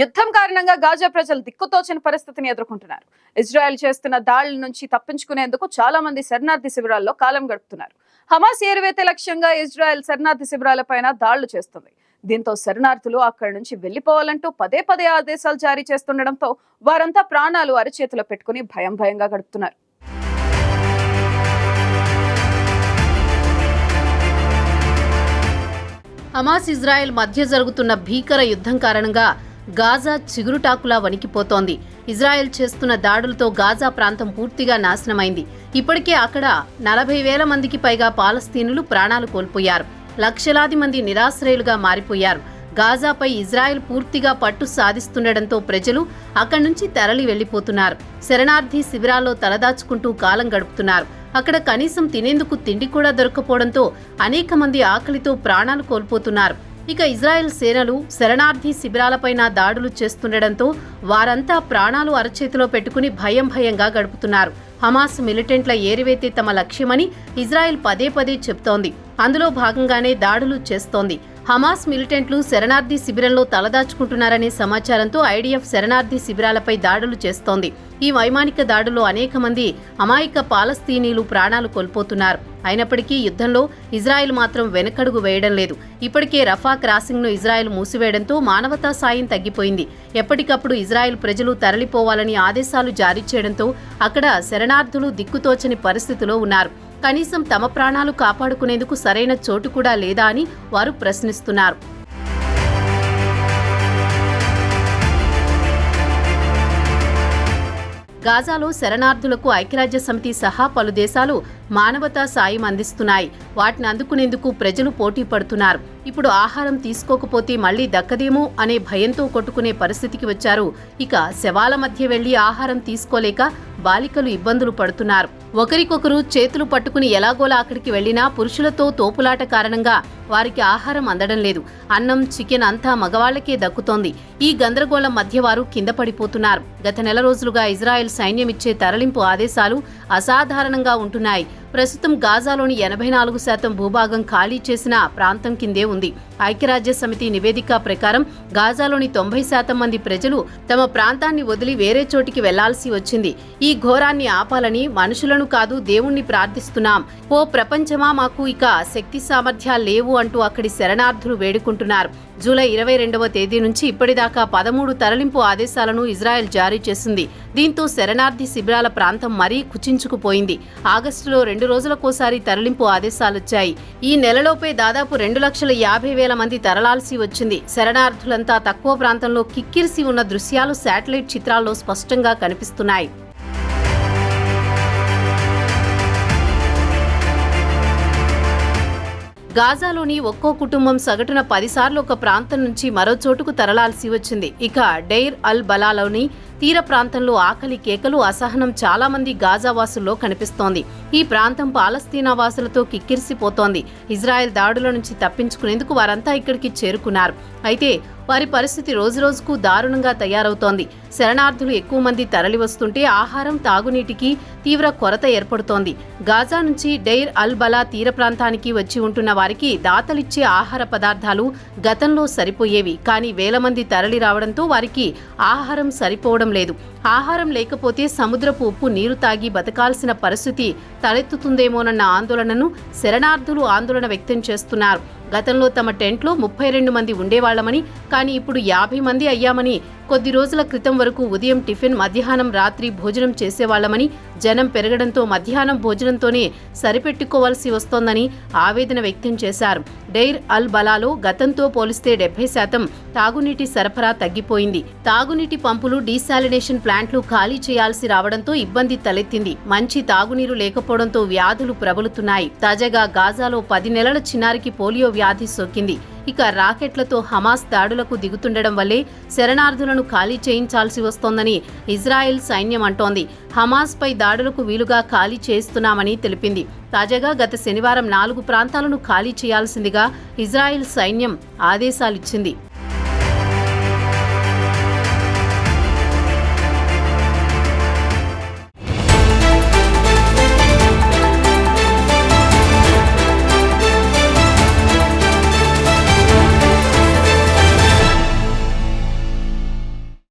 యుద్ధం కారణంగా గాజా ప్రజలు దిక్కుతోచని పరిస్థితిని ఎదుర్కొంటున్నారు. ఇజ్రాయెల్ చేస్తున్న దాడుల నుంచి తప్పించుకునేందుకు చాలా మంది శరణార్థి శిబిరాల్లో కాలం గడుపుతున్నారు. హమాస్ ఏరువేత లక్ష్యంగా ఇజ్రాయెల్ శరణార్థి శిబిరాలపైన దాడులు చేస్తుంది. దీంతో శరణార్థులు అక్కడి నుంచి వెళ్ళిపోవాలంటూ పదే పదే ఆదేశాలు జారీ చేస్తుండటంతో వారంతా ప్రాణాలు అరిచేతిలో పెట్టుకుని భయం భయంగా గడుపుతున్నారు. హమాస్ ఇజ్రాయెల్ మధ్య జరుగుతున్న భీకర యుద్ధం కారణంగా గాజా చిగురుటాకులా వణికిపోతోంది. ఇజ్రాయెల్ చేస్తున్న దాడులతో గాజా ప్రాంతం పూర్తిగా నాశనమైంది. ఇప్పటికే అక్కడ నలభై వేల మందికి పైగా పాలస్తీనులు ప్రాణాలు కోల్పోయారు. లక్షలాది మంది నిరాశ్రయులుగా మారిపోయారు. గాజాపై ఇజ్రాయెల్ పూర్తిగా పట్టు సాధిస్తుండటంతో ప్రజలు అక్కడి నుంచి తరలి వెళ్ళిపోతున్నారు శరణార్థి శిబిరాల్లో తలదాచుకుంటూ కాలం గడుపుతున్నారు. అక్కడ కనీసం తినేందుకు తిండి కూడా దొరకపోవడంతో అనేక మంది ఆకలితో ప్రాణాలు కోల్పోతున్నారు. ఇక ఇజ్రాయెల్ సేనలు శరణార్థి శిబిరాలపైన దాడులు చేస్తుండటంతో వారంతా ప్రాణాలు అరచేతిలో పెట్టుకుని భయం భయంగా గడుపుతున్నారు. హమాస్ మిలిటెంట్ల ఏరివేతే తమ లక్ష్యమని ఇజ్రాయెల్ పదే పదే చెప్తోంది. అందులో భాగంగానే దాడులు చేస్తోంది. హమాస్ మిలిటెంట్లు శరణార్థి శిబిరంలో తలదాచుకుంటున్నారనే సమాచారంతో ఐడిఎఫ్ శరణార్థి శిబిరాలపై దాడులు చేస్తోంది. ఈ వైమానిక దాడుల్లో అనేక మంది అమాయక పాలస్తీనీలు ప్రాణాలు కోల్పోతున్నారు. అయినప్పటికీ యుద్ధంలో ఇజ్రాయెల్ మాత్రం వెనకడుగు వేయడం లేదు. ఇప్పటికే రఫా క్రాసింగ్ను ఇజ్రాయెల్ మూసివేయడంతో మానవతా సాయం తగ్గిపోయింది. ఎప్పటికప్పుడు ఇజ్రాయెల్ ప్రజలు తరలిపోవాలని ఆదేశాలు జారీ చేయడంతో అక్కడ శరణార్థులు దిక్కుతోచని పరిస్థితిలో ఉన్నారు. కనీసం తమ ప్రాణాలు కాపాడుకునేందుకు సరైన చోటు కూడా లేదా అని వారు ప్రశ్నిస్తున్నారు. గాజాలో శరణార్థులకు ఐక్యరాజ్య సమితి సహా పలు దేశాలు మానవతా సాయం అందిస్తున్నాయి. వాటిని అందుకునేందుకు ప్రజలు పోటీ పడుతున్నారు. ఇప్పుడు ఆహారం తీసుకోకపోతే మళ్ళీ దక్కదేమో అనే భయంతో కొట్టుకునే పరిస్థితికి వచ్చారు. ఇక శవాల మధ్య వెళ్ళి ఆహారం తీసుకోలేక బాలికలు ఇబ్బందులు పడుతున్నారు. ఒకరికొకరు చేతులు పట్టుకుని ఎలాగోలా అక్కడికి వెళ్ళినా పురుషులతో తోపులాట కారణంగా వారికి ఆహారం అందడం లేదు. అన్నం చికెన్ అంతా మగవాళ్ళకే దక్కుతోంది. ఈ గందరగోళం మధ్య వారు కింద పడిపోతున్నారు. గత నెల రోజులుగా ఇజ్రాయెల్ సైన్యం ఇచ్చే తరలింపు ఆదేశాలు అసాధారణంగా ఉంటున్నాయి. ప్రస్తుతం గాజాలోని ఎనభై నాలుగు శాతం భూభాగం ఖాళీ చేసిన ప్రాంతం కిందే ఉంది. ఐక్యరాజ్య సమితి నివేదిక ప్రకారం గాజాలోని తొంభై శాతం మంది ప్రజలు తమ ప్రాంతాన్ని వదిలి వేరే చోటికి వెళ్ళాల్సి వచ్చింది. ఈ ఘోరాన్ని ఆపాలని మనుషులను కాదు దేవుణ్ణి ప్రార్థిస్తున్నాం. ఓ ప్రపంచమా మాకు ఇక శక్తి సామర్థ్యాలు లేవు అంటూ అక్కడి శరణార్థులు వేడుకుంటున్నారు. జూలై ఇరవై రెండవ తేదీ నుంచి ఇప్పటిదాకా పదమూడు తరలింపు ఆదేశాలను ఇజ్రాయెల్ జారీ చేసింది. దీంతో శరణార్థి శిబిరాల ప్రాంతం మరీ కుచించుకుపోయింది. ఆగస్టులో రెండు రోజులకోసారి తరలింపు ఆదేశాలొచ్చాయి. ఈ నెలలోపే దాదాపు రెండు లక్షల యాభై వేల మంది తరలాల్సి వచ్చింది. శరణార్థులంతా తక్కువ ప్రాంతంలో కిక్కిరిసి ఉన్న దృశ్యాలు శాటిలైట్ చిత్రాల్లో స్పష్టంగా కనిపిస్తున్నాయి. గాజాలోని ఒక్కో కుటుంబం సగటున పదిసార్లు ఒక ప్రాంతం నుంచి మరో చోటుకు తరలాల్సి వచ్చింది. ఇక డెయిర్ అల్ బలాలోని తీర ప్రాంతంలో ఆకలి కేకలు అసహనం చాలా మంది గాజా వాసుల్లో కనిపిస్తోంది. ఈ ప్రాంతం పాలస్తీనా వాసులతో కిక్కిరిసిపోతోంది. ఇజ్రాయెల్ దాడుల నుంచి తప్పించుకునేందుకు వారంతా ఇక్కడికి చేరుకున్నారు. అయితే వారి పరిస్థితి రోజురోజుకు దారుణంగా తయారవుతోంది. శరణార్థులు ఎక్కువ మంది తరలి వస్తుంటే ఆహారం తాగునీటికి తీవ్ర కొరత ఏర్పడుతోంది. గాజా నుంచి డెయిర్ అల్ బలా తీర ప్రాంతానికి వచ్చి ఉంటున్న వారికి దాతలిచ్చే ఆహార పదార్థాలు గతంలో సరిపోయేవి. కానీ వేల మంది తరలి రావడంతో వారికి ఆహారం సరిపోవడం లేదు. ఆహారం లేకపోతే సముద్రపు ఉప్పు నీరు తాగి బతకాల్సిన పరిస్థితి తలెత్తుతుందేమోనన్న ఆందోళనను శరణార్థులు ఆందోళన వ్యక్తం చేస్తున్నారు. గతంలో తమ టెంట్లో ముప్పై రెండు మంది ఉండేవాళ్ళమని కానీ ఇప్పుడు యాభై మంది అయ్యామని కొద్ది రోజుల క్రితం వరకు ఉదయం టిఫిన్ మధ్యాహ్నం రాత్రి భోజనం చేసేవాళ్ళమని జనం పెరగడంతో మధ్యాహ్నం భోజనంతోనే సరిపెట్టుకోవాల్సి వస్తోందని ఆవేదన వ్యక్తం చేశారు. డైర్ అల్ బలాలో గతంతో పోలిస్తే డెబ్బై శాతం తాగునీటి సరఫరా తగ్గిపోయింది. తాగునీటి పంపులు డీశాలినేషన్ ప్లాంట్లు ఖాళీ చేయాల్సి రావడంతో ఇబ్బంది తలెత్తింది. మంచి తాగునీరు లేకపోవడంతో వ్యాధులు ప్రబలుతున్నాయి. తాజాగా గాజాలో పది నెలల చిన్నారికి పోలియో వ్యాధి సోకింది. ఇక రాకెట్లతో హమాస్ దాడులకు దిగుతుండడం వల్లే శరణార్థులను ఖాళీ చేయించాల్సి వస్తోందని ఇజ్రాయెల్ సైన్యం అంటోంది. హమాస్ పై దాడులకు వీలుగా ఖాళీ చేస్తున్నామని తెలిపింది. తాజాగా గత శనివారం నాలుగు ప్రాంతాలను ఖాళీ చేయాల్సిందిగా ఇజ్రాయెల్ సైన్యం ఆదేశాలిచ్చింది.